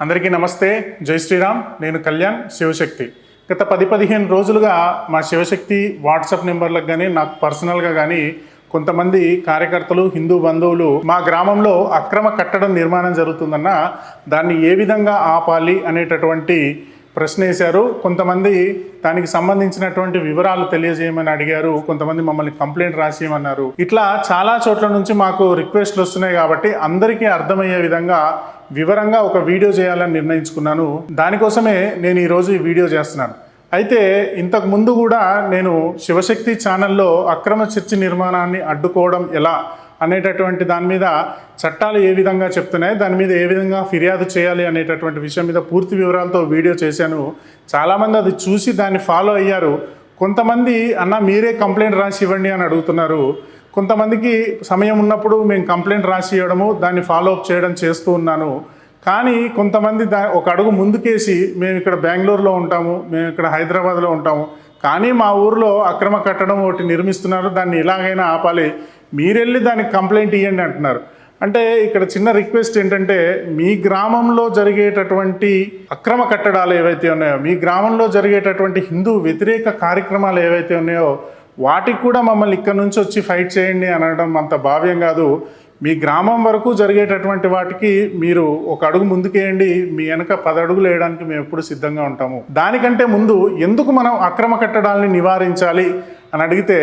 అందరికీ నమస్తే. జై శ్రీరామ్. నేను కళ్యాణ్ శివశక్తి. గత పది పదిహేను రోజులుగా మా శివశక్తి వాట్సాప్ నెంబర్లకు కానీ నాకు పర్సనల్గా కానీ కొంతమంది కార్యకర్తలు హిందూ బంధువులు మా గ్రామంలో అక్రమ కట్టడం నిర్మాణం జరుగుతుందన్న దాన్ని ఏ విధంగా ఆపాలి అనేటటువంటి ప్రశ్న వేశారు కొంతమంది దానికి సంబంధించినటువంటి వివరాలు తెలియజేయమని అడిగారు. కొంతమంది మమ్మల్ని కంప్లైంట్ రాసేయమన్నారు. ఇట్లా చాలా చోట్ల నుంచి మాకు రిక్వెస్ట్లు వస్తున్నాయి కాబట్టి అందరికీ అర్థమయ్యే విధంగా వివరంగా ఒక వీడియో చేయాలని నిర్ణయించుకున్నాను. దానికోసమే నేను ఈరోజు ఈ వీడియో చేస్తున్నాను. అయితే ఇంతకు ముందు కూడా నేను శివశక్తి ఛానల్లో అక్రమ చర్చి నిర్మాణాన్ని అడ్డుకోవడం ఎలా అనేటటువంటి దాని మీద చట్టాలు ఏ విధంగా చెప్తున్నాయి దాని మీద ఏ విధంగా ఫిర్యాదు చేయాలి అనేటటువంటి విషయం మీద పూర్తి వివరాలతో వీడియో చేశాను. చాలామంది అది చూసి దాన్ని ఫాలో అయ్యారు. కొంతమంది అన్న మీరే కంప్లైంట్ రాసి ఇవ్వండి అని అడుగుతున్నారు. కొంతమందికి సమయం ఉన్నప్పుడు మేము కంప్లైంట్ రాసి ఇవ్వడము దాన్ని ఫాలో అప్ చేయడం చేస్తూ ఉన్నాను. కానీ కొంతమంది దా ఒక అడుగు ముందుకేసి మేము ఇక్కడ బెంగళూరులో ఉంటాము మేము ఇక్కడ హైదరాబాద్లో ఉంటాము. కానీ మా ఊర్లో అక్రమ కట్టడం ఒకటి నిర్మిస్తున్నారు దాన్ని ఎలాగైనా ఆపాలి. మీరెళ్ళి దానికి కంప్లైంట్ ఇవ్వండి అంటున్నారు. అంటే ఇక్కడ చిన్న రిక్వెస్ట్ ఏంటంటే మీ గ్రామంలో జరిగేటటువంటి అక్రమ కట్టడాలు ఏవైతే ఉన్నాయో మీ గ్రామంలో జరిగేటటువంటి హిందూ వ్యతిరేక కార్యక్రమాలు ఏవైతే ఉన్నాయో వాటికి కూడా మమ్మల్ని ఇక్కడ నుంచి వచ్చి ఫైట్ చేయండి అనడం అంత భావ్యం కాదు. మీ గ్రామం వరకు జరిగేటటువంటి వాటికి మీరు ఒక అడుగు ముందుకేయండి మీ వెనక పది అడుగులు వేయడానికి మేము ఎప్పుడు సిద్ధంగా ఉంటాము. దానికంటే ముందు ఎందుకు మనం అక్రమ కట్టడాలని నివారించాలి అని అడిగితే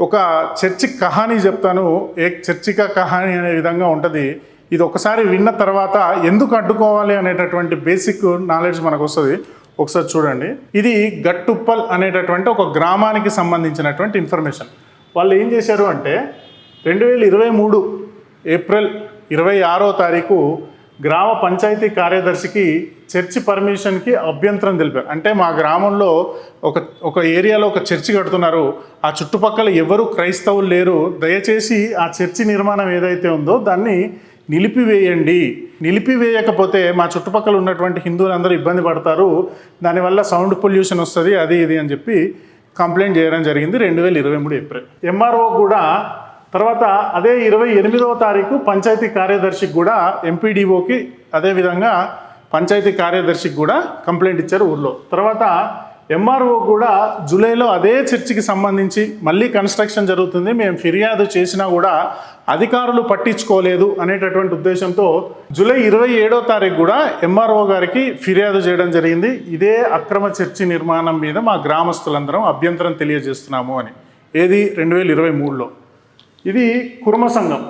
ఒక చర్చి కహానీ చెప్తాను. ఏ చర్చిక కహానీ అనే విధంగా ఉంటుంది. ఇది ఒకసారి విన్న తర్వాత ఎందుకు అడ్డుకోవాలి అనేటటువంటి బేసిక్ నాలెడ్జ్ మనకు వస్తుంది ఒకసారి చూడండి. ఇది గట్టుప్పల్ అనేటటువంటి ఒక గ్రామానికి సంబంధించినటువంటి ఇన్ఫర్మేషన్. వాళ్ళు ఏం చేశారు అంటే రెండు వేల ఇరవై మూడు ఏప్రిల్ ఇరవై ఆరో తారీఖు గ్రామ పంచాయతీ కార్యదర్శికి చర్చి పర్మిషన్కి అభ్యంతరం తెలిపారు. అంటే మా గ్రామంలో ఒక ఒక ఏరియాలో ఒక చర్చి కడుతున్నారు. ఆ చుట్టుపక్కల ఎవరు క్రైస్తవులు లేరు. దయచేసి ఆ చర్చి నిర్మాణం ఏదైతే ఉందో దాన్ని నిలిపివేయండి. నిలిపివేయకపోతే మా చుట్టుపక్కల ఉన్నటువంటి హిందువులందరూ ఇబ్బంది పడతారు. దానివల్ల సౌండ్ పొల్యూషన్ వస్తుంది అది ఇది అని చెప్పి కంప్లైంట్ చేయడం జరిగింది రెండు వేల ఇరవై మూడు ఏప్రిల్. ఎంఆర్ఓ కూడా తర్వాత అదే ఇరవై ఎనిమిదవ తారీఖు పంచాయతీ కార్యదర్శికి కూడా ఎంపీడీఓకి అదేవిధంగా పంచాయతీ కార్యదర్శికి కూడా కంప్లైంట్ ఇచ్చారు ఊర్లో. తర్వాత ఎంఆర్ఓ కూడా జూలైలో అదే చర్చికి సంబంధించి మళ్ళీ కన్స్ట్రక్షన్ జరుగుతుంది. మేము ఫిర్యాదు చేసినా కూడా అధికారులు పట్టించుకోలేదు అనేటటువంటి ఉద్దేశంతో జూలై ఇరవై ఏడో తారీఖు కూడా ఎంఆర్ఓ గారికి ఫిర్యాదు చేయడం జరిగింది. ఇదే అక్రమ చర్చి నిర్మాణం మీద మా గ్రామస్తులందరం అభ్యంతరం తెలియజేస్తున్నాము అని. ఏది? రెండు వేల ఇరవై మూడులో. ఇది కుర్మ సంఘం.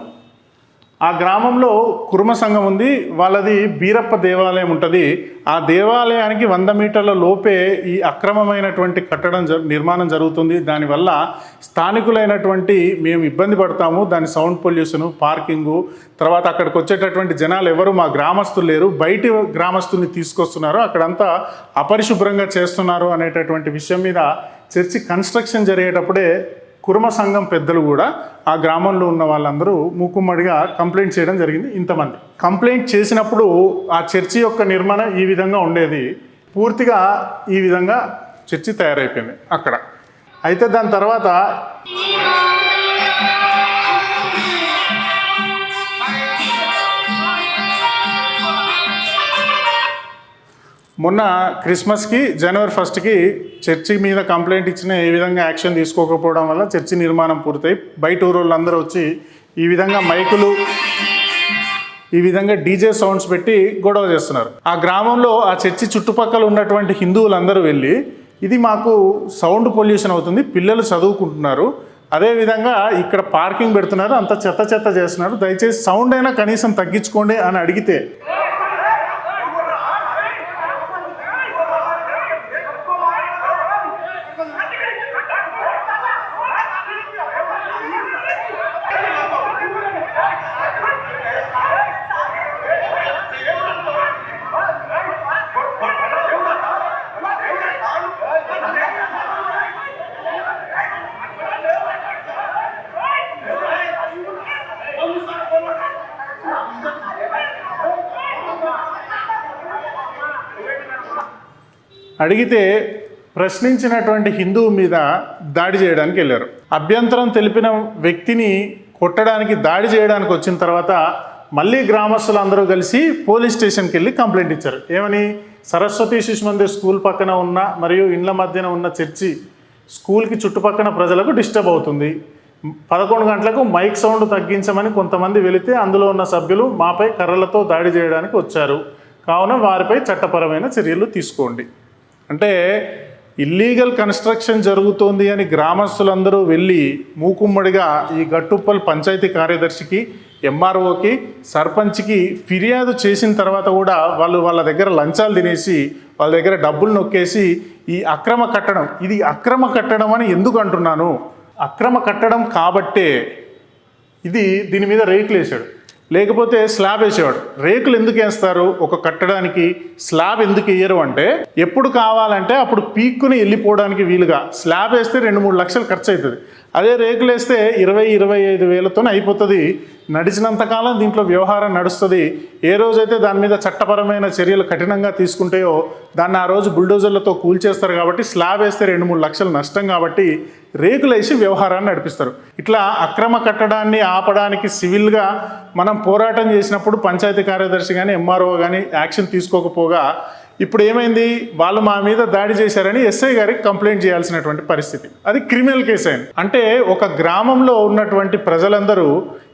ఆ గ్రామంలో కుర్మ సంఘం ఉంది. వాళ్ళది బీరప్ప దేవాలయం ఉంటుంది. ఆ దేవాలయానికి వంద మీటర్ల లోపే ఈ అక్రమమైనటువంటి కట్టడం జ నిర్మాణం జరుగుతుంది. దానివల్ల స్థానికులైనటువంటి మేము ఇబ్బంది పడతాము. దాని సౌండ్ పొల్యూషను పార్కింగు తర్వాత అక్కడికి వచ్చేటటువంటి జనాలు ఎవరు మా గ్రామస్తులు లేరు. బయటి గ్రామస్తుల్ని తీసుకొస్తున్నారు. అక్కడంతా అపరిశుభ్రంగా చేస్తున్నారు అనేటటువంటి విషయం మీద చర్చి కన్స్ట్రక్షన్ జరిగేటప్పుడే కుర్మ సంఘం పెద్దలు కూడా ఆ గ్రామంలో ఉన్న వాళ్ళందరూ మూకుమ్మడిగా కంప్లైంట్ చేయడం జరిగింది ఇంతమంది. కంప్లైంట్ చేసినప్పుడు ఆ చర్చి యొక్క నిర్మాణం ఈ విధంగా ఉండేది. పూర్తిగా ఈ విధంగా చర్చి తయారైపోయింది అక్కడ. అయితే దాని తర్వాత మొన్న క్రిస్మస్కి జనవరి ఫస్ట్కి చర్చి మీద కంప్లైంట్ ఇచ్చిన ఏ విధంగా యాక్షన్ తీసుకోకపోవడం వల్ల చర్చి నిర్మాణం పూర్తయి. బయట ఊరోళ్ళందరూ వచ్చి ఈ విధంగా మైకులు ఈ విధంగా డీజే సౌండ్స్ పెట్టి గొడవ చేస్తున్నారు. ఆ గ్రామంలో ఆ చర్చి చుట్టుపక్కల ఉన్నటువంటి హిందువులందరూ వెళ్ళి ఇది మాకు సౌండ్ పొల్యూషన్ అవుతుంది పిల్లలు చదువుకుంటున్నారు. అదేవిధంగా ఇక్కడ పార్కింగ్ పెడుతున్నారు అంత చెత్త చెత్త చేస్తున్నారు. దయచేసి సౌండ్ అయినా కనీసం తగ్గించుకోండి అని అడిగితే అడిగితే ప్రశ్నించినటువంటి హిందువు మీద దాడి చేయడానికి వెళ్ళారు. అభ్యంతరం తెలిపిన వ్యక్తిని కొట్టడానికి దాడి చేయడానికి వచ్చిన తర్వాత మళ్ళీ గ్రామస్తులు అందరూ కలిసి పోలీస్ స్టేషన్కి వెళ్ళి కంప్లైంట్ ఇచ్చారు. ఏమని? సరస్వతి శిశు మందిర్ స్కూల్ పక్కన ఉన్న మరియు ఇండ్ల మధ్యన ఉన్న చర్చి స్కూల్కి చుట్టుపక్కల ప్రజలకు డిస్టర్బ్ అవుతుంది. పదకొండు గంటలకు మైక్ సౌండ్ తగ్గించమని కొంతమంది వెళితే అందులో ఉన్న సభ్యులు మాపై కర్రలతో దాడి చేయడానికి వచ్చారు. కావున వారిపై చట్టపరమైన చర్యలు తీసుకోండి. అంటే ఇల్లీగల్ కన్స్ట్రక్షన్ జరుగుతోంది అని గ్రామస్తులందరూ వెళ్ళి మూకుమ్మడిగా ఈ గట్టుప్పల్ పంచాయతీ కార్యదర్శికి ఎంఆర్ఓకి సర్పంచ్కి ఫిర్యాదు చేసిన తర్వాత కూడా వాళ్ళు వాళ్ళ దగ్గర లంచాలు తినేసి వాళ్ళ దగ్గర డబ్బులు నొక్కేసి ఈ అక్రమ కట్టడం ఇది అక్రమ కట్టడం అని ఎందుకు అంటున్నాను? అక్రమ కట్టడం కాబట్టే ఇది దీని మీద రేట్లు వేసాడు లేకపోతే స్లాబ్ వేసేవాడు. రేకులు ఎందుకు వేస్తారు? ఒక కట్టడానికి స్లాబ్ ఎందుకు వేయరు అంటే ఎప్పుడు కావాలంటే అప్పుడు పీక్కుని వెళ్ళిపోవడానికి వీలుగా స్లాబ్ వేస్తే రెండు మూడు లక్షలు ఖర్చు అవుతుంది. అదే రేకులు వేస్తే ఇరవై ఇరవై ఐదు వేలతోనే అయిపోతుంది. నడిచినంతకాలం దీంట్లో వ్యవహారం నడుస్తుంది. ఏ రోజైతే దాని మీద చట్టపరమైన చర్యలు కఠినంగా తీసుకుంటాయో దాన్ని ఆ రోజు బుల్డోజర్లతో కూల్చేస్తారు కాబట్టి స్లాబ్ వేస్తే రెండు మూడు లక్షలు నష్టం కాబట్టి రేకులు వేసి వ్యవహారాన్ని నడిపిస్తారు. ఇట్లా అక్రమ కట్టడాన్ని ఆపడానికి సివిల్గా మనం పోరాటం చేసినప్పుడు పంచాయతీ కార్యదర్శి కానీ ఎంఆర్ఓ కానీ యాక్షన్ తీసుకోకపోగా ఇప్పుడు ఏమైంది? వాళ్ళు మా మీద దాడి చేశారని ఎస్ఐ గారికి కంప్లైంట్ చేయాల్సినటువంటి పరిస్థితి. అది క్రిమినల్ కేసు అయింది అంటే ఒక గ్రామంలో ఉన్నటువంటి ప్రజలందరూ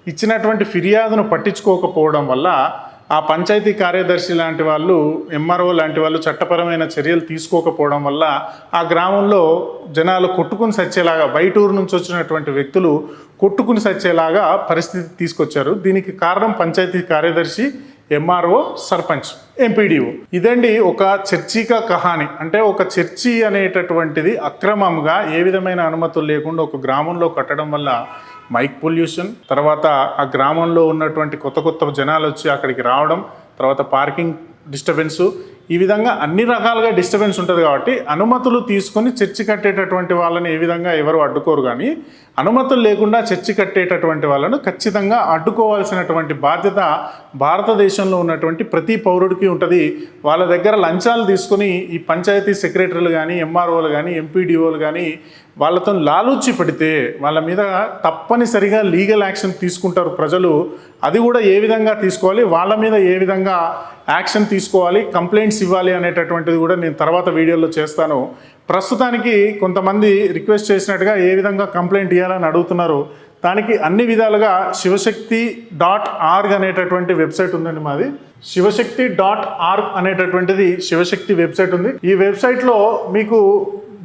ఇచ్చినటువంటి ఫిర్యాదును పట్టించుకోకపోవడం వల్ల ఆ పంచాయతీ కార్యదర్శి లాంటి వాళ్ళు ఎంఆర్ఓ లాంటి వాళ్ళు చట్టపరమైన చర్యలు తీసుకోకపోవడం వల్ల ఆ గ్రామంలో జనాలు కొట్టుకుని సచ్చేలాగా బయటూరు నుంచి వచ్చినటువంటి వ్యక్తులు కొట్టుకుని సచ్చేలాగా పరిస్థితి తీసుకొచ్చారు. దీనికి కారణం పంచాయతీ కార్యదర్శి ఎంఆర్ఓ సర్పంచ్ ఎంపీడీఓ ఇదండి ఒక చర్చిక కహాని. అంటే ఒక చర్చి అనేటటువంటిది అక్రమంగా ఏ విధమైన అనుమతులు లేకుండా ఒక గ్రామంలో కట్టడం వల్ల మైక్ పొల్యూషన్ తర్వాత ఆ గ్రామంలో ఉన్నటువంటి కొత్త కొత్త జనాలు వచ్చి అక్కడికి రావడం తర్వాత పార్కింగ్ డిస్టర్బెన్సు ఈ విధంగా అన్ని రకాలుగా డిస్టర్బెన్స్ ఉంటుంది కాబట్టి అనుమతులు తీసుకొని చర్చి కట్టేటటువంటి వాళ్ళని ఏ విధంగా ఎవరు అడ్డుకోరు కానీ అనుమతులు లేకుండా చర్చి కట్టేటటువంటి వాళ్ళను ఖచ్చితంగా అడ్డుకోవాల్సినటువంటి బాధ్యత భారతదేశంలో ఉన్నటువంటి ప్రతి పౌరుడికి ఉంటుంది. వాళ్ళ దగ్గర లంచాలు తీసుకొని ఈ పంచాయతీ సెక్రటరీలు కానీ ఎంఆర్ఓలు కానీ ఎంపీడీఓలు కానీ వాళ్ళతో లాలూచి పెడితే వాళ్ళ మీద తప్పనిసరిగా లీగల్ యాక్షన్ తీసుకుంటారు ప్రజలు. అది కూడా ఏ విధంగా తీసుకోవాలి? వాళ్ళ మీద ఏ విధంగా యాక్షన్ తీసుకోవాలి కంప్లైంట్స్ ఇవ్వాలి అనేటటువంటిది కూడా నేను తర్వాత వీడియోలో చేస్తాను. ప్రస్తుతానికి కొంతమంది రిక్వెస్ట్ చేసినట్టుగా ఏ విధంగా కంప్లైంట్ ఇవ్వాలని అడుగుతున్నారు. దానికి అన్ని విధాలుగా శివశక్తి డాట్ ఆర్గ్ అనేటటువంటి వెబ్సైట్ ఉందండి మాది. శివశక్తి డాట్ ఆర్గ్ అనేటటువంటిది శివశక్తి వెబ్సైట్ ఉంది. ఈ వెబ్సైట్లో మీకు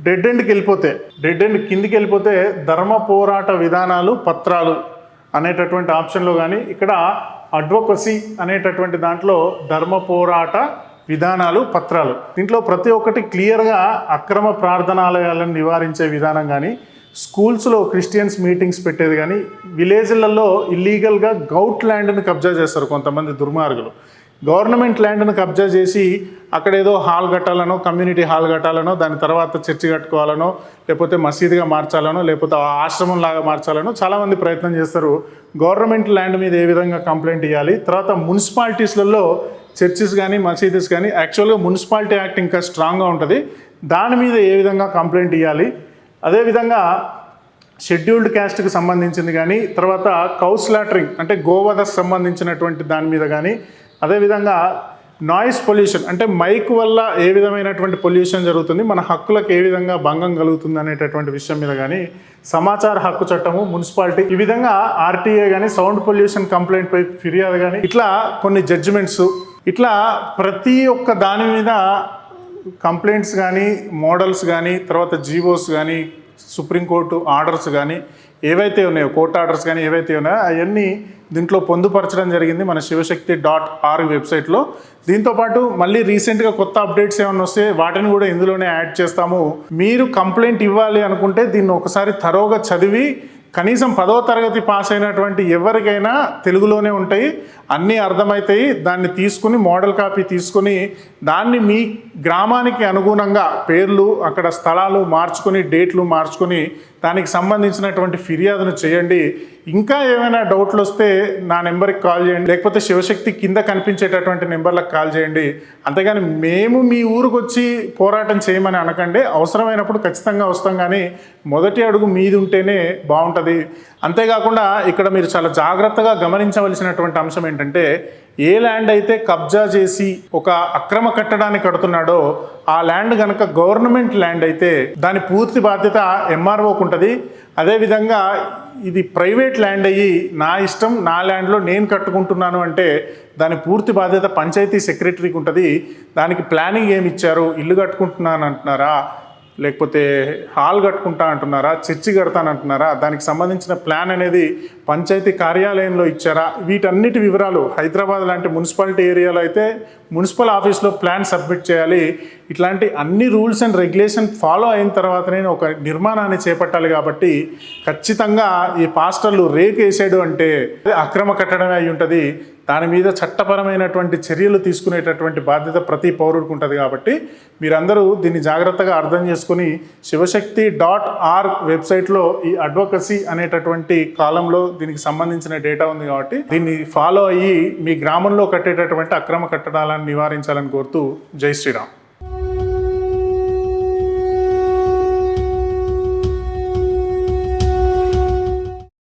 డెడ్ ఎండ్కి వెళ్ళిపోతే డెడ్ ఎండ్ కిందికి వెళ్ళిపోతే ధర్మ పోరాట విధానాలు పత్రాలు అనేటటువంటి ఆప్షన్లో కానీ ఇక్కడ అడ్వొకసీ అనేటటువంటి దాంట్లో ధర్మ పోరాట విధానాలు పత్రాలు. దీంట్లో ప్రతి ఒక్కటి క్లియర్గా అక్రమ ప్రార్థనాలయాలను నివారించే విధానం కానీ స్కూల్స్లో క్రిస్టియన్స్ మీటింగ్స్ పెట్టేది కానీ విలేజ్లలో ఇల్లీగల్గా గౌట్ ల్యాండ్ని కబ్జా చేస్తారు కొంతమంది దుర్మార్గులు. గవర్నమెంట్ ల్యాండ్ను కబ్జా చేసి అక్కడ ఏదో హాల్ కట్టాలనో కమ్యూనిటీ హాల్ కట్టాలనో దాని తర్వాత చర్చి కట్టుకోవాలనో లేకపోతే మసీదుగా మార్చాలనో లేకపోతే ఆశ్రమం లాగా మార్చాలనో చాలామంది ప్రయత్నం చేస్తారు. గవర్నమెంట్ ల్యాండ్ మీద ఏ విధంగా కంప్లైంట్ ఇవ్వాలి తర్వాత మున్సిపాలిటీస్లలో చర్చెస్ కానీ మసీదెస్ కానీ యాక్చువల్గా మున్సిపాలిటీ యాక్ట్ ఇంకా స్ట్రాంగ్గా ఉంటుంది. దాని మీద ఏ విధంగా కంప్లైంట్ ఇవ్వాలి అదేవిధంగా షెడ్యూల్డ్ క్యాస్ట్కి సంబంధించింది కానీ తర్వాత కౌస్ లాటరింగ్ అంటే గోవధకు సంబంధించినటువంటి దాని మీద కానీ అదేవిధంగా నాయిస్ పొల్యూషన్ అంటే మైక్ వల్ల ఏ విధమైనటువంటి పొల్యూషన్ జరుగుతుంది మన హక్కులకు ఏ విధంగా భంగం కలుగుతుంది అనేటటువంటి విషయం మీద కానీ సమాచార హక్కు చట్టము మున్సిపాలిటీ ఈ విధంగా ఆర్టీఏ కానీ సౌండ్ పొల్యూషన్ కంప్లైంట్ పై ఫిర్యాదు కానీ ఇట్లా కొన్ని జడ్జిమెంట్స్ ఇట్లా ప్రతి ఒక్క దాని మీద కంప్లైంట్స్ కానీ మోడల్స్ కానీ తర్వాత జీవోస్ కానీ సుప్రీంకోర్టు ఆర్డర్స్ కానీ ఏవైతే ఉన్నాయో కోర్టు ఆర్డర్స్ కానీ ఏవైతే ఉన్నాయో అవన్నీ దీంట్లో పొందుపరచడం జరిగింది మన శివశక్తి డాట్ ఆర్ వెబ్సైట్లో దీంతోపాటు మళ్ళీ రీసెంట్గా కొత్త అప్డేట్స్ ఏమైనా వస్తే వాటిని కూడా ఇందులోనే యాడ్ చేస్తాము. మీరు కంప్లైంట్ ఇవ్వాలి అనుకుంటే దీన్ని ఒకసారి తరోగా చదివి కనీసం పదో తరగతి పాస్ అయినటువంటి ఎవరికైనా తెలుగులోనే ఉంటాయి. అన్నీ అర్థమవుతాయి దాన్ని తీసుకుని మోడల్ కాపీ తీసుకుని దాన్ని మీ గ్రామానికి అనుగుణంగా పేర్లు అక్కడ స్థలాలు మార్చుకొని డేట్లు మార్చుకొని దానికి సంబంధించినటువంటి ఫిర్యాదును చేయండి. ఇంకా ఏమైనా డౌట్లు వస్తే నా నెంబర్కి కాల్ చేయండి. లేకపోతే శివశక్తి కింద కనిపించేటటువంటి నెంబర్లకు కాల్ చేయండి. అంతేగాని మేము మీ ఊరికి వచ్చి పోరాటం చేయమని అనకండి. అవసరమైనప్పుడు ఖచ్చితంగా వస్తాం కానీ మొదటి అడుగు మీది ఉంటేనే బాగుంటుంది. అంతేకాకుండా ఇక్కడ మీరు చాలా జాగ్రత్తగా గమనించవలసినటువంటి అంశం ఏంటంటే ఏ ల్యాండ్ అయితే కబ్జా చేసి ఒక అక్రమ కట్టడాన్ని కడుతున్నాడో ఆ ల్యాండ్ కనుక గవర్నమెంట్ ల్యాండ్ అయితే దాని పూర్తి బాధ్యత ఎంఆర్ఓకి ఉంటుంది. అదేవిధంగా ఇది ప్రైవేట్ ల్యాండ్ అయ్యి నా ఇష్టం నా ల్యాండ్లో నేను కట్టుకుంటున్నాను అంటే దాని పూర్తి బాధ్యత పంచాయతీ సెక్రటరీకి ఉంటుంది. దానికి ప్లానింగ్ ఏమి ఇచ్చారు? ఇల్లు కట్టుకుంటున్నాను అంటున్నారా? లేకపోతే హాల్ కట్టుకుంటా అంటున్నారా చర్చి కడతానంటున్నారా దానికి సంబంధించిన ప్లాన్ అనేది పంచాయతీ కార్యాలయంలో ఇచ్చారా? వీటన్నిటి వివరాలు హైదరాబాద్ లాంటి మున్సిపాలిటీ ఏరియాలో అయితే మున్సిపల్ ఆఫీస్లో ప్లాన్ సబ్మిట్ చేయాలి. ఇట్లాంటి అన్ని రూల్స్ అండ్ రెగ్యులేషన్ ఫాలో అయిన తర్వాతనే ఒక నిర్మాణాన్ని చేపట్టాలి కాబట్టి ఖచ్చితంగా ఈ పాస్టర్లు రేక్ వేసాడు అంటే అక్రమ కట్టడమే అయి ఉంటుంది. దాని మీద చట్టపరమైనటువంటి చర్యలు తీసుకునేటటువంటి బాధ్యత ప్రతి పౌరుడికి ఉంటుంది కాబట్టి మీరందరూ దీన్ని జాగ్రత్తగా అర్థం చేసుకుని శివశక్తి డాట్ ఆర్ వెబ్సైట్లో ఈ అడ్వకసీ అనేటటువంటి కాలంలో దీనికి సంబంధించిన డేటా ఉంది కాబట్టి దీన్ని ఫాలో అయ్యి మీ గ్రామంలో కట్టేటటువంటి అక్రమ కట్టడాలను నివారించాలని కోరుతూ జై శ్రీరామ్.